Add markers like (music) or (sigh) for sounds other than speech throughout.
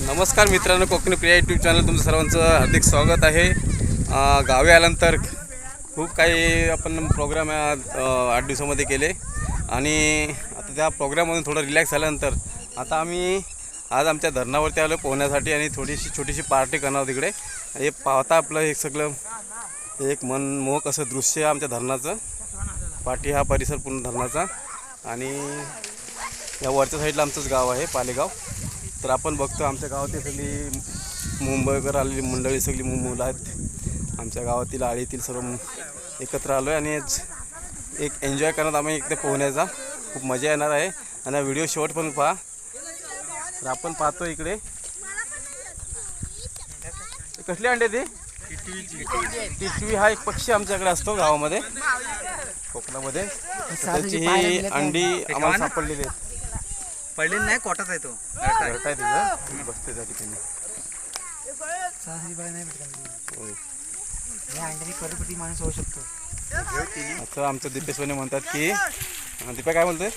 नमस्कार मित्रांनो Konkani Priya YouTube channel तुमचं सर्वांचं हार्दिक स्वागत आहे. गावी आल्यानंतर खूप काही आपण प्रोग्राम या आठ दिवसामध्ये केले. आणि आता त्या प्रोग्राममधून थोडं रिलॅक्स झाल्यानंतर आता आम्ही आज आमच्या धरणावरती आलो पोहण्यासाठी आणि थोडीशी छोटीशी पार्टी करणार तिकडे. हे पाहता आपलं हे सगळं एक मनमोहक असं दृश्य आहे आमच्या धरणाचं. पाठी हा परिसर पूर्ण धरणाचा. आणि या वरच्या साईडला आमचंच गाव आहे पालेगाव. तर आपण बघतो आमच्या गावातील सगळी मुंबईकर आलेली मंडळी सगळी मु- मुलं आहेत. आमच्या गावातील आळीतील सर्व एकत्र आलो आहे आणि एक एन्जॉय करण्यात आम्ही इकडे पोहण्याचा. खूप मजा येणार आहे आणि व्हिडिओ शॉर्ट पण पहा. तर आपण पाहतो इकडे. कसले अंडे ते? टिटवी हा एक पक्षी आमच्याकडे असतो गावामध्ये. कोकणामध्ये. त्याची ही अंडी आम्हाला सापडलेली आहेत. पडलेलं नाही कोटाच आहे तो. घरटा आहे तिथं? बसते त्या ठिकाणी. सहाशे बघा नाही भेटत होय. या अंड्याने करोडपती माणूस होऊ शकतो. असं आमचं दीपेश म्हणतात की दीपा काय म्हणतोय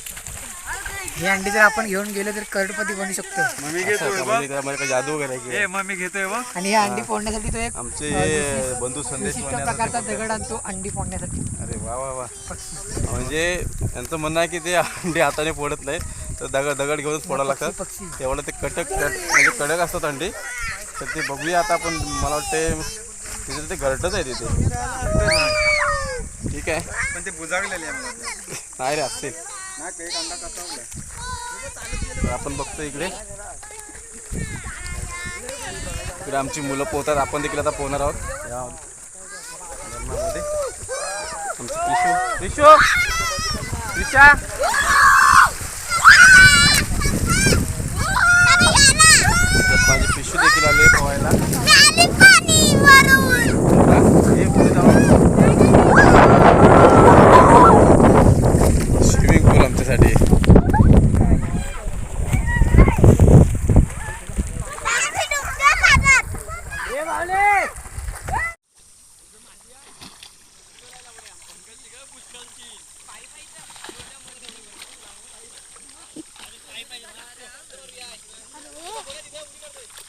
हे अंडे जर आपण घेऊन गेलो तर करोडपती बनू शकतो. असं का? म्हणजे त्यामध्ये काय जादू वगैरे आहे की? मग मी घेतोय बघ. आणि हे अंडी फोडण्यासाठी तो एक आमचे हे बंधू संदेश विशिष्ट वने प्रकारचा. दगड आणतो अंडी फोडण्यासाठी. अरे वा वा वा. म्हणजे यांचं म्हणणं आहे की ते अंडी हाताने फोडत नाही. तर दगड दगड घेऊनच पक्षी लागतात. पक्षी. तेवढं ते कटक कट- म्हणजे कडक असतात अंडी तर ते बघूया आता आपण मला वाटते तिथे ते घरटच आहे तिथे. ठीक आहे. पण ते बुजागलेले. नाही रे असते. नाही एक अंडा कसा तर आपण बघतो इकडे. इकडे आमची मुलं पोहतात. आपण देखील आता पोहणार आहोत. या. धरणामध्ये आमची पिशू पिशू पिशा माझी पिशू देखील आले पोहायला हा? हे पुढे जाऊ स्विमिंग पूल आमच्यासाठी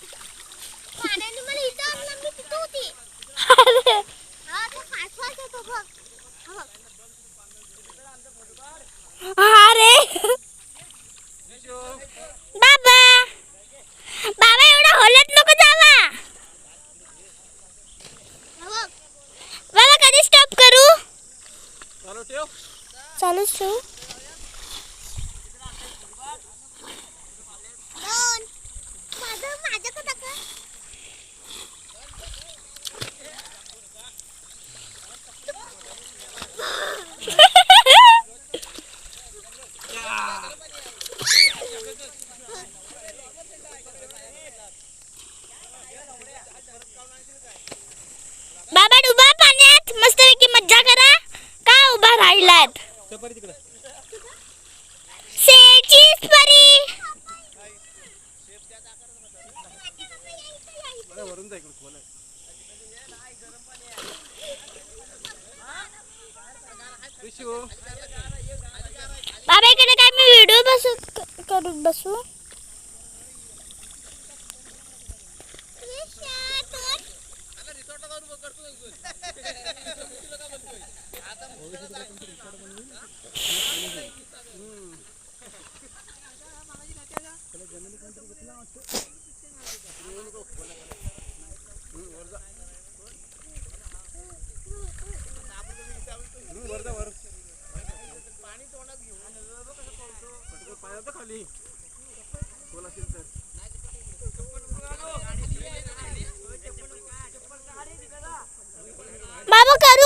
पाण्याने मला इथं आणलं मी तिथं होती हा, तो फास्ट फास्ट येतो बघ. हा बघ. अरे बाबा बाबा एवढा हलत नको जावा हा बघ. बाबा कधी स्टॉप करू चालूच ठेवू दोन. माझं माझ्याकडं टाका. बाबा डुबा पाण्यात मस्तपैकी मज्जा करा का उभा राहिलात सेचीच परी बाबा इकडे काय मी व्हिडिओ बसू करून बसू? बाबा करू?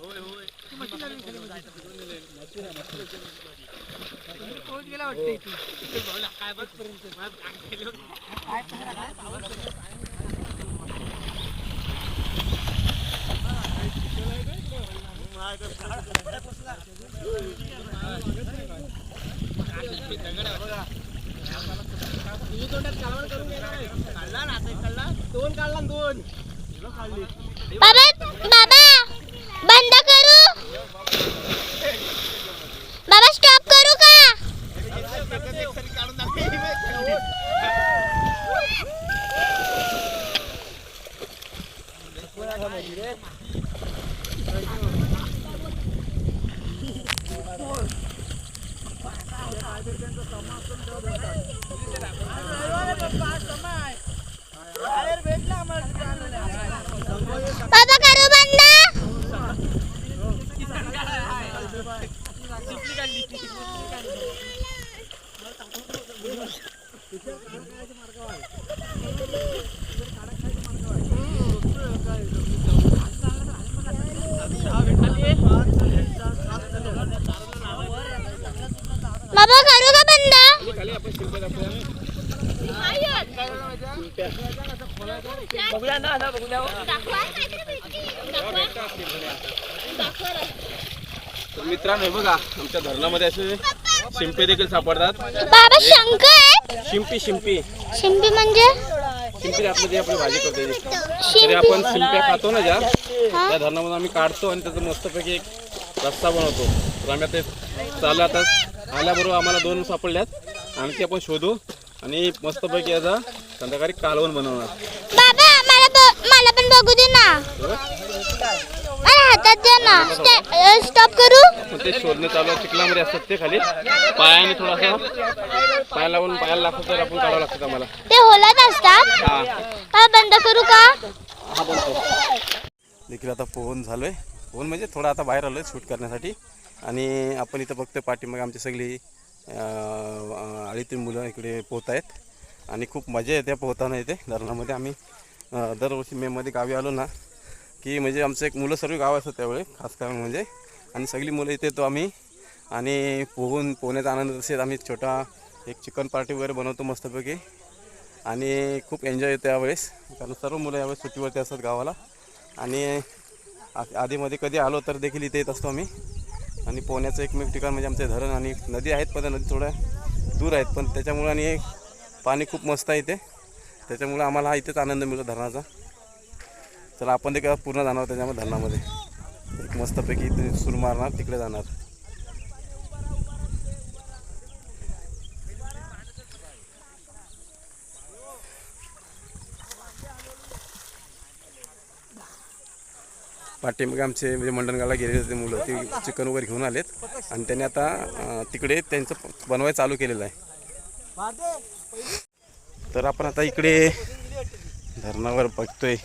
होय होय. बाबा बाबा बंद तर मित्रांनो हे बघा आमच्या धरणामध्ये असे शिंपे देखील सापडतात. बाबा शंख आहेत. शिंपी शिंपी. शिंपी म्हणजे? शिंपी आतमध्ये आपण भाजी करतो. तरी आपण शिंप्या खातो ना ज्या त्या धरणामधून आम्ही काढतो आणि त्याचं मस्तपैकी एक रस्ता बनवतो. तर आम्ही आता ते चालू आता. आल्याबरोबर आम्हाला दोन सापडल्यात. आणि ते आपण शोधू आणि मस्तपैकी याचा संध्याकाळी कालवण बनवणार बाबा मला ब- मला पण बघू दे ना. मला हातात दे ना. स्टॉप करू? ते शोधणे चालू आहे चिखलामध्ये असतात ते खाली. पायाने थोडासा पाय लावून पायाला लागतो तर आपण काढावं लागतं आम्हाला. ते होलात असतात? हा. हा बंद करू का? हा बोलतो देखील आता पोहून झालोय. पोहून म्हणजे थोडा आता बाहेर आलोय शूट करण्यासाठी. आणि आपण इथं बघतोय पाठीमागे आमची सगळी अं, आळीतील मुलं इकडे पोहत आहेत आणि खूप मजा येते पोहताना इथे. धरणामध्ये आम्ही दरवर्षी मेमध्ये गावी आलो ना की म्हणजे आमचं एक मुलं सर्व गाव असतं त्यावेळी खास करून म्हणजे. आणि सगळी मुलं इथे येतो आम्ही. आणि पोहून पोहण्याचा आनंद तसेच आम्ही छोटा एक चिकन पार्टी वगैरे बनवतो मस्तपैकी. आणि खूप एन्जॉय येतो यावेळेस. कारण सर्व मुलं यावेळेस सुट्टीवरती असतात गावाला. आणि आ- आधीमध्ये कधी आलो तर देखील इथे येत असतो आम्ही. आणि पोहण्याचं एकमेक ठिकाण म्हणजे आमचे धरण आणि नदी आहेत पण नदी थोड्या दूर आहेत. पण त्याच्यामुळे आणि पाणी खूप मस्त आहे इथे. त्याच्यामुळे आम्हाला हा इथेच आनंद मिळतो धरणाचा. चला आपण ते पूर्ण जाणार त्याच्यामध्ये धरणामध्ये. एक मस्तपैकी इथे सूर मारणार तिकडे जाणार. पाठीमागे आमचे म्हणजे मंडणगावला गेलेले होते मुलं ते चिकन वगैरे घेऊन आलेत. आणि त्यांनी आता तिकडे त्यांचं बनवाय बनवायला चालू केलेलं आहे. तर आपण आता इकडे धरणावर बघतोय.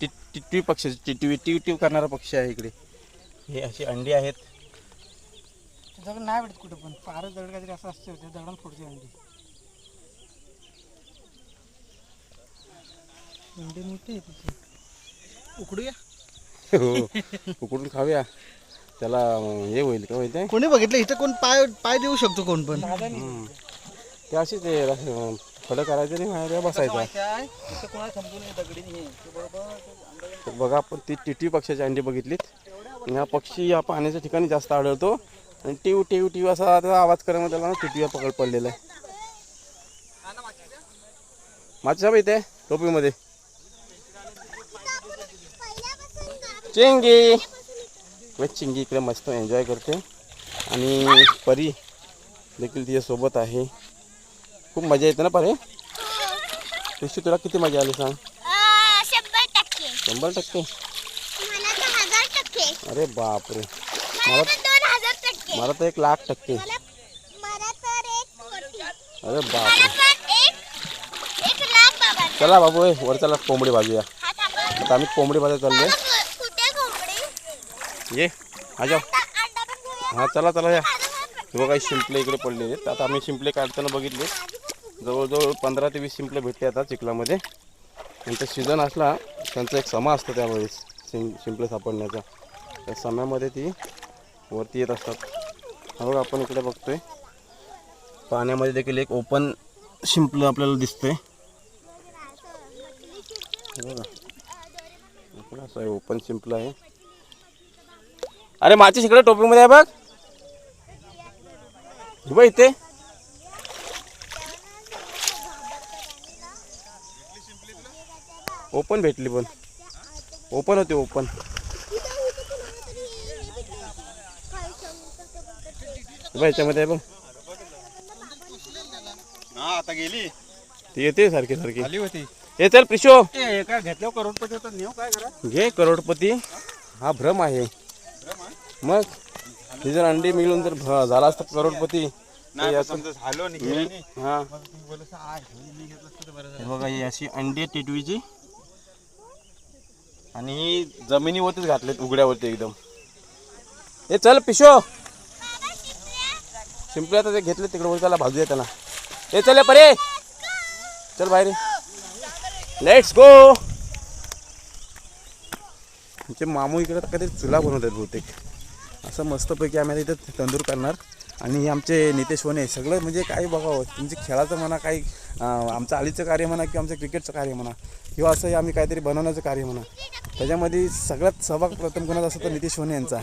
टिटवी पक्षी टिटवी टिव टिव करणारा पक्षी आहे इकडे. हे अशी अंडी आहेत. दगड नाही भेटत कुठं पण. फार दगड काहीतरी असं असतं त्या दगडात फोडते अंडी. अंडी मोठी आहे तिची. उकडूया? हो उकडून खाऊया. त्याला हे होईल का माहिती आहे? कोणी बघितलं? इथं कोण पाय पाय देऊ शकतो कोण पण. ते अशीच ते फळं करायचं नाही बाहेर बसायचं बघा आपण ती टिटवी पक्षाची अंडी बघितलीत. हा पक्षी या पाण्याच्या ठिकाणी जास्त आढळतो. आणि टिव टिव टिव असा त्याचा आवाज करायला त्याला ना टिटवी पकड पडलेला आहे. माझ्या इथे टोपीमध्ये. चिंगी. व चिंगी इकडे मस्त एन्जॉय करते. आणि परी देखील तिच्या सोबत आहे. खूप मजा येते ना हे ऋषी तुला किती मजा आली सांग? शंभर टक्के. शंभर अरे बापरे. मला मला तर एक लाख टक्के. अरे बापरे. चला बाबू वर चला कोंबडी भाजूया. आता आम्ही कोंबडी भाजायला चाललोय. ये हा जाऊ. हा चला चला या. बघा शिंपले इकडे पडलेले आता आम्ही शिंपले काढताना बघितले. जवळजवळ पंधरा ते वीस शिंपले भेटते आता चिखलामध्ये. त्यांचा सीझन असला त्यांचा एक समा असतो त्यावेळेस शिं शिंपले सापडण्याचा. त्या सम्यामध्ये ती वरती येत असतात. हा आपण इकडे बघतोय. पाण्यामध्ये देखील एक ओपन शिंपलं आपल्याला दिसतंय. बघा. असं आहे ओपन शिंपलं आहे. अरे माची इकडे टोपीमध्ये आहे बघ. बघ इथे. ओपन भेटली पण. ओपन होते ओपन याच्यामध्ये आहे बघ. हा आता गेली. ती येते सारखी सारखी. आली होती. हे चल प्रिशो काय करोडपती होता नेऊ काय करा घे करोडपती. हा भ्रम आहे. मग ही जर अंडी मिळून जर झाला असता करोडपती. हा. बघा ही अशी अंडी टिटवीची. आणि ही जमिनीवरतीच घातलेत उघड्यावरती एकदम. हे चल पिशो. शिंपल्या आता ते घेतले तिकडे वर त्याला भाजूया त्याला. हे चल परे. चल बाहेर लेट्स गो आमचे मामू इकडे कधी चुला बनवत आहेत बहुतेक. असं मस्तपैकी आम्ही आता इथं तंदूर करणार. आणि हे आमचे नितेश वने सगळं म्हणजे काय बघावं तुमचे खेळाचं म्हणा काही आमचं आलीचं कार्य म्हणा किंवा आमचं क्रिकेटचं कार्य म्हणा किंवा असं हे आम्ही काहीतरी बनवण्याचं कार्य म्हणा त्याच्यामध्ये सगळ्यात सहभाग प्रथम कोणाचा असतो तर नितेश वने यांचा.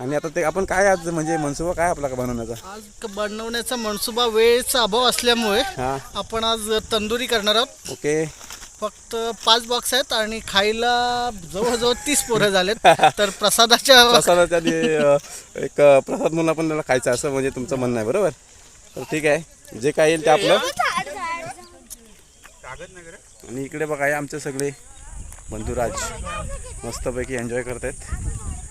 आणि आता ते आपण काय आज म्हणजे मनसुबा काय आपला बनवण्याचा? आज बनवण्याचा मनसुबा वेळेचा अभाव असल्यामुळे हां. आपण आज तंदुरी करणार आहोत. ओके. फक्त पाच बॉक्स आहेत आणि खायला जवळजवळ तीस पोरं झालेत. (laughs) तर प्रसादाच्या प्रसादाच्या आधी एक प्रसाद म्हणून आपण त्याला खायचं असं म्हणजे तुमचं म्हणणं आहे बरोबर? तर ठीक आहे. जे काय येईल ते आपलं. आणि इकडे बघा आमचे सगळे बंधुराज. मस्तपैकी एन्जॉय करत आहेत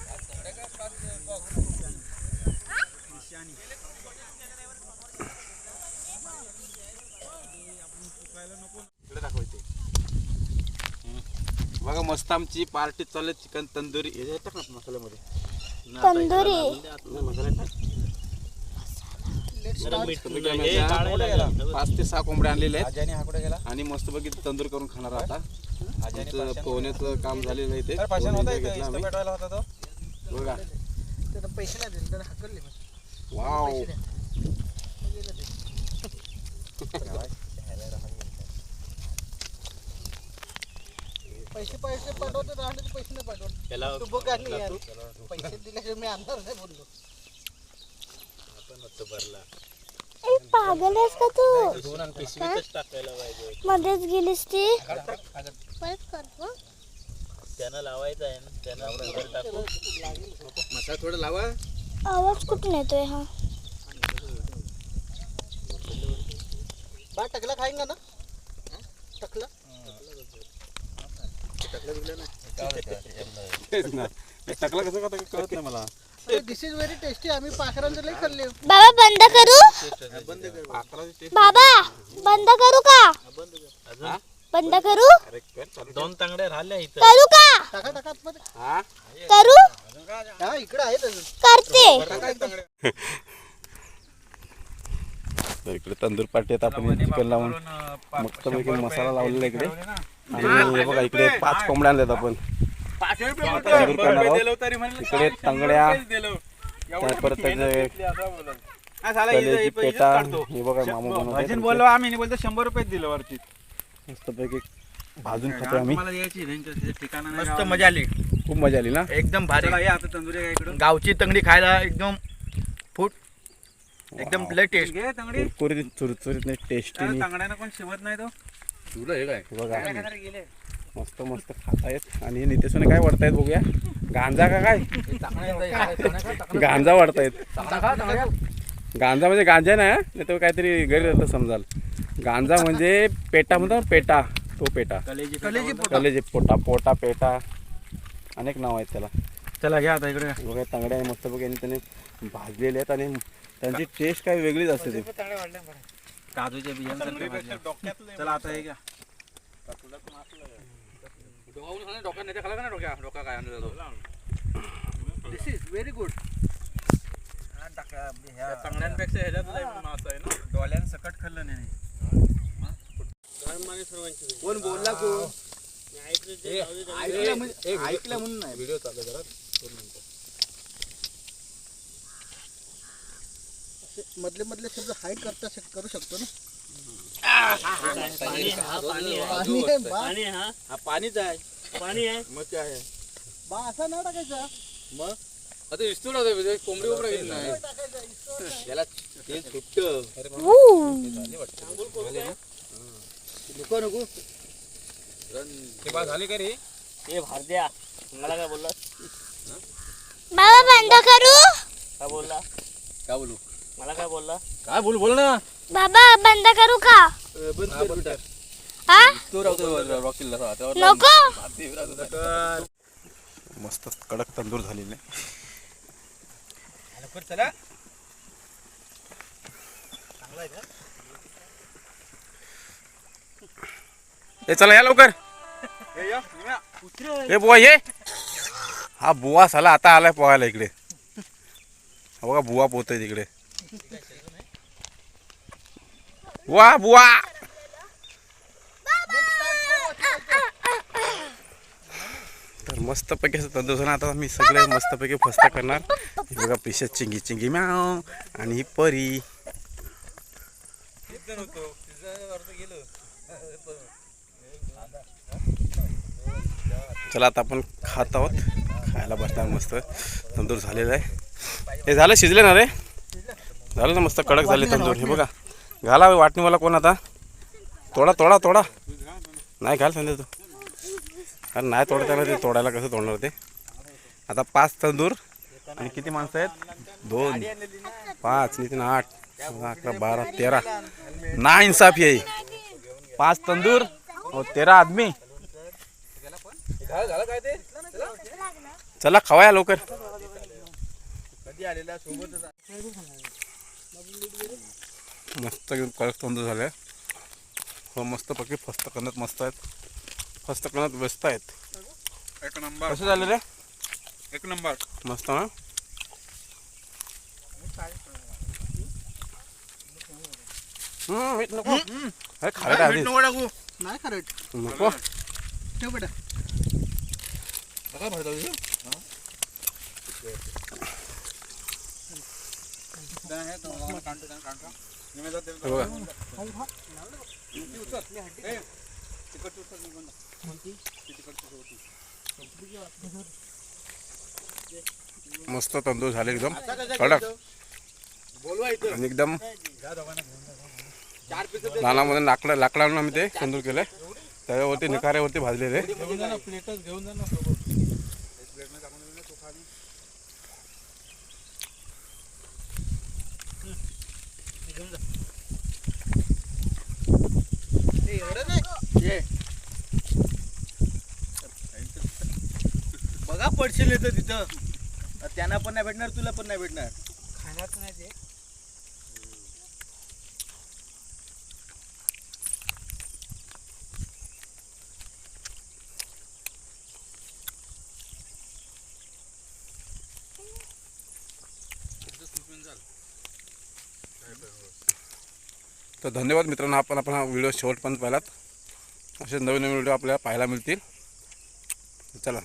बघा मस्त आमची पार्टी चालू चिकन तंदुरी. हे टाक ना मसाल्यामध्ये. तंदुरी. मसाला टाक. पाच ते सहा कोंबड्या आणलेल्या आहेत. आजाने हा कुठे गेला? आणि मस्तपैकी तंदूर करून खाणार आता. आमचं पोहण्याचं काम झालेलं आहे ते. तर पाषाण होता पोहण्याचं इथं. घेतलं इथं आम्ही. पेटवायला होता तो. बघा. पैसे नाही दिले त्याला हकलले वाव. पैसे पैसे पाठवतो राहण्याचे पैसे नाही पाठवत. तू बघ आणि यार. पैसे दिल्याशिवाय मी आणणार नाही बोललो. ए, पागल आहेस का तू? हा? मध्येच गेलीस ती? परत करतो मसाला थोडं लावा. आवाज कुठून येतोय हा? बा टकला खाईंगा ना? टकला? तेच ना. हे टाकलं कसं कळत नाही मला. दिस इज व्हेरी टेस्टी आम्ही पाखरांचं लई खाल्ले. बाबा बंद करू? बाबा बंद करू का? बंद करू? दोन तांगड्या राहिल्या इथं. करू का? टाका टाका आतमध्ये. हा? करू? हा इकडे आहेत अजून. करते. तर इकडे. तंदूर पार्टी आता आपण चिकन लावून मस्तपैकी मसाला लावलेला इकडे. आणि हे बघा इकडे पाच कोंबड्या आणल्यात आपण. तंदूर करणार आहोत. इकडे तंगड्या. परत त्याचे पेटा हे बघा मामू बनवत बोललो आम्ही नाही बोलतो शंभर रुपये दिलं वरती. मस्तपैकी भाजून खातो आम्ही. मस्त मजा आली. खूप मजा आली ना? एकदम भारी. गावची तंगडी खायला एकदम फूट. एकदम लय टेस्ट कुरकुरीत चुरचुरीत नाही टेस्टी तांगड्यानं कोण शिवत नाही तो? तुला हे काय? बघा. मस्त मस्त खातायत. आणि नितेशने काय वाढतायत बघूया. गांजा का काय? गांजा वाढतायत गांजा म्हणजे गांजा नाही? नाही तर काहीतरी गैर समजाल. गांजा म्हणजे पेटा म्हणतो ना पेटा. तो पेटा. कलेजी कलेजी पोटा. पोटा पोटा अनेक नाव आहेत त्याला. चला घ्या आता इकडे. बघा तांगड्या मस्त बघा त्यांनी भाजलेले आहेत आणि त्यांची टेस्ट काय वेगळीच असते ती. काजूच्या भाजल्या. चला आता हे घ्या. दिस इज व्हेरी गुड चांगल्यांपेक्षा ह्याच्यात मास आहे ना? डोळ्यान सकट खाल्लं नाही. कोण बोलला कोण ऐकलं ऐकलं म्हणून नाही. व्हिडिओ चालू जरा मधले मधले शब्द हाईड करता शक- करू शकतो ना? पाणी आहे, बा. हा. पाणीच आहे. पाणी आहे. मग काय आहे? बा असा नाही टाकायचा. आता इस्तूर होतं कोंबडी कोंबडा घेत नाही याला ते सुट्ट नको नको. झाली का रे? ए भारद्या मला काय बोलला बाबा बंद करू. काय बोलला? काय बोलू? मला काय बोलला? काय बोल बोल ना. बाबा बंद करू का? हा तू राहतो रॉकीला नको. मस्त कडक तंदूर झालेले. चला. ए चला या लवकर. ए बुवा ये. हा बुवा साला आता आलाय पोहायला इकडे. हा बघा बुवा पोहतोय तिकडे. वा बुवा तर मस्तपैकी असं दुसरं आता मी सगळे मस्तपैकी फस्त करणार. बघा पिशा चिंगी चिंगी म्याव. आणि ही परी. चला आता आपण खात आहोत. खायला बसणार मस्त. तंदूर झालेलं आहे. हे झालं शिजले ना रे? झालं ना मस्त कडक झाले तंदूर. हे बघा घाला वाटणीवाला कोण आता? तोडा तोडा तोडा. नाही घाल सांगते तू. अरे नाही तोडता ना ते तोडायला कसं तोडणार ते? आता पाच तंदूर आणि किती माणसं आहेत? दोन पाच नितीन आठ अकरा बारा तेरा. ना इन्साफी आहे पाच तंदूर तेरा आदमी. चला खवाया लवकर. कधी आलेला सोबतच मस्त एकदम कडक तंदूर झाले हो मस्त पकी फस्त करण्यात मस्त आहेत. फस्त करण्यात व्यस्त आहेत. एक नंबर. कसं झालं रे? एक नंबर. मस्त ना? हम्म, मीठ नको. अरे खायला आधी नको टाकू. नाही खरं नको. ठेव बेटा. भरतो हे मस्त तंदूर झाले एकदम. कडक. आणि एकदम लानामध्ये लाकडा लाकडांना मी आम्ही ते तंदूर केलंय. त्याच्यावरती निकाऱ्यावरती भाजलेले घेऊन जा ना प्लेटच घेऊन जा ना सोबत ए, एवढं नाही पडशील येतं तिथं. त्यांना पण नाही भेटणार तुला पण नाही भेटणार. खाण्यात नाही ते. तर धन्यवाद मित्रांनो आपण आपण हा व्हिडिओ शेवटपर्यंत पाहिलात. असे नवीन नवीन व्हिडिओ आपल्याला पाहायला मिळतील. चला.